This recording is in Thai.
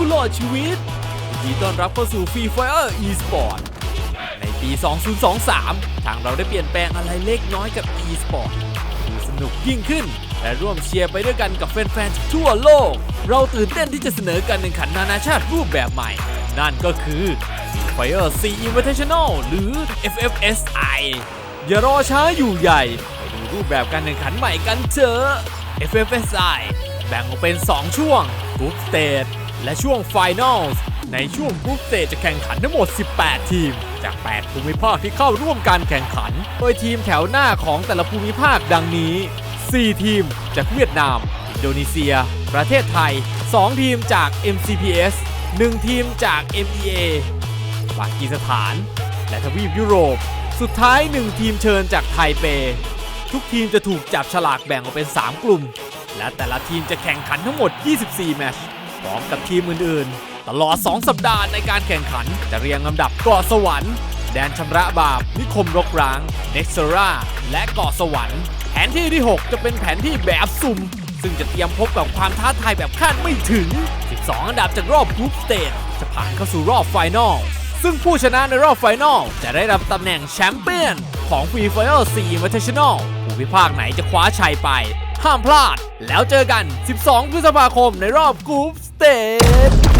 ผู้รอดชีวิตยินดีต้อนรับเข้าสู่ Free Fire Esport ในปี 2023 ทางเราได้เปลี่ยนแปลงอะไรเล็กน้อยกับ Esport ดูสนุกยิ่งขึ้น และร่วมเชียร์ไปด้วยกันกับแฟนๆทั่วโลก เราตื่นเต้นที่จะเสนอการแข่งขันนานาชาติรูปแบบใหม่ นั่นก็คือ Free Fire C Invitational หรือ FFSI อย่ารอช้าอยู่ใหญ่ไปดูรูปแบบการแข่งขันใหม่กันเถอะ FFSI แบ่งออกเป็น 2 ช่วง Group Stage และช่วง Finals ในช่วง Group Stage จะแข่งขันทั้งหมด 18 ทีม จาก 8 ภูมิภาคที่เข้าร่วมการแข่งขัน โดยทีมแถวหน้าของแต่ละภูมิภาคดังนี้ 4 ทีมจากเวียดนาม อินโดนีเซีย ประเทศไทย 2 ทีมจาก MCPS 1 ทีมจาก MEA ปากีสถาน และทวีปยุโรป สุดท้าย 1 ทีมเชิญจากไทเป ทุกทีมจะถูกจับฉลากแบ่งออกเป็น 3 กลุ่ม และแต่ละทีมจะแข่งขันทั้งหมด 24 แมตช์ พร้อมกับทีมอื่นๆ ตลอด 2 สัปดาห์ในการแข่งขัน จะเรียงลำดับเกาะสวรรค์ แดนชำระบาป นิคมรกร้าง เน็กซ์ราและเกาะสวรรค์ แผนที่ที่ 6 จะเป็นแผนที่แบบสุ่ม ซึ่งจะเตรียมพบกับความท้าทายแบบคาดไม่ถึง 12 อันดับจากรอบกรุ๊ปสเตจจะผ่านเข้าสู่รอบไฟนอลซึ่งผู้ชนะในรอบไฟนอลจะได้รับตำแหน่งแชมเปี้ยนของ Free Fire 4 Invitational ภูมิภาคไหนจะคว้าชัยไป ห้ามพลาด แล้วเจอกัน 12 พฤษภาคมในรอบกรุ๊ป เตจ